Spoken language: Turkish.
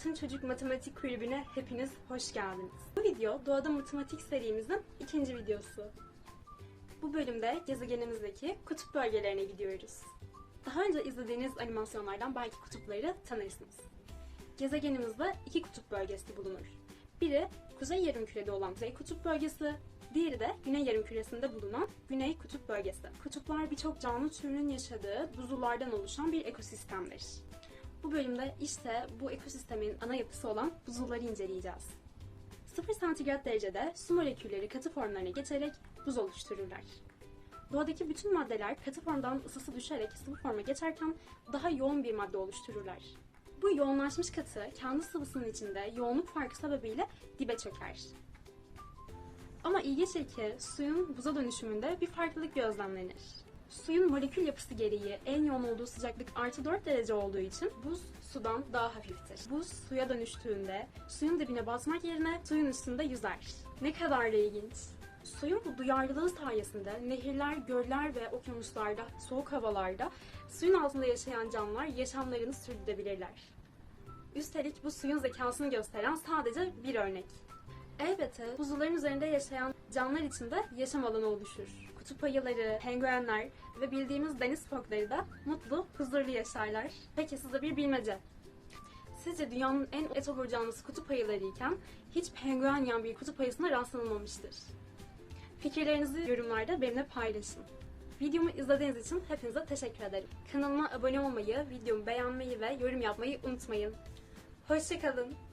Altın Çocuk Matematik Kulübü'ne hepiniz hoş geldiniz. Bu video Doğada Matematik serimizin ikinci videosu. Bu bölümde gezegenimizdeki kutup bölgelerine gidiyoruz. Daha önce izlediğiniz animasyonlardan belki kutupları tanırsınız. Gezegenimizde iki kutup bölgesi bulunur. Biri kuzey yarımkürede olan kuzey kutup bölgesi, diğeri de güney yarımküresinde bulunan güney kutup bölgesi. Kutuplar birçok canlı türünün yaşadığı buzullardan oluşan bir ekosistemdir. Bu bölümde işte bu ekosistemin ana yapısı olan buzulları inceleyeceğiz. 0 santigrat derecede su molekülleri katı formlarına geçerek buz oluştururlar. Doğadaki bütün maddeler katı formdan ısısı düşerek sıvı forma geçerken daha yoğun bir madde oluştururlar. Bu yoğunlaşmış katı kendi sıvısının içinde yoğunluk farkı sebebiyle dibe çöker. Ama ilginçtir ki suyun buza dönüşümünde bir farklılık gözlemlenir. Suyun molekül yapısı gereği en yoğun olduğu sıcaklık artı 4 derece olduğu için buz sudan daha hafiftir. Buz suya dönüştüğünde suyun dibine batmak yerine suyun üstünde yüzer. Ne kadar da ilginç. Suyun bu duyarlılığı sayesinde nehirler, göller ve okyanuslarda, soğuk havalarda suyun altında yaşayan canlılar yaşamlarını sürdürebilirler. Üstelik bu suyun zekasını gösteren sadece bir örnek. Elbette buzulların üzerinde yaşayan canlılar için de yaşam alanı oluşur. Kutup ayıları, penguenler ve bildiğimiz deniz fokları da mutlu, huzurlu yaşarlar. Peki size bir bilmece. Sizce dünyanın en etobur canlısı kutup ayıları iken hiç penguen yiyen bir kutup ayısına rastlanılmamıştır. Fikirlerinizi yorumlarda benimle paylaşın. Videomu izlediğiniz için hepinize teşekkür ederim. Kanalıma abone olmayı, videomu beğenmeyi ve yorum yapmayı unutmayın. Hoşçakalın.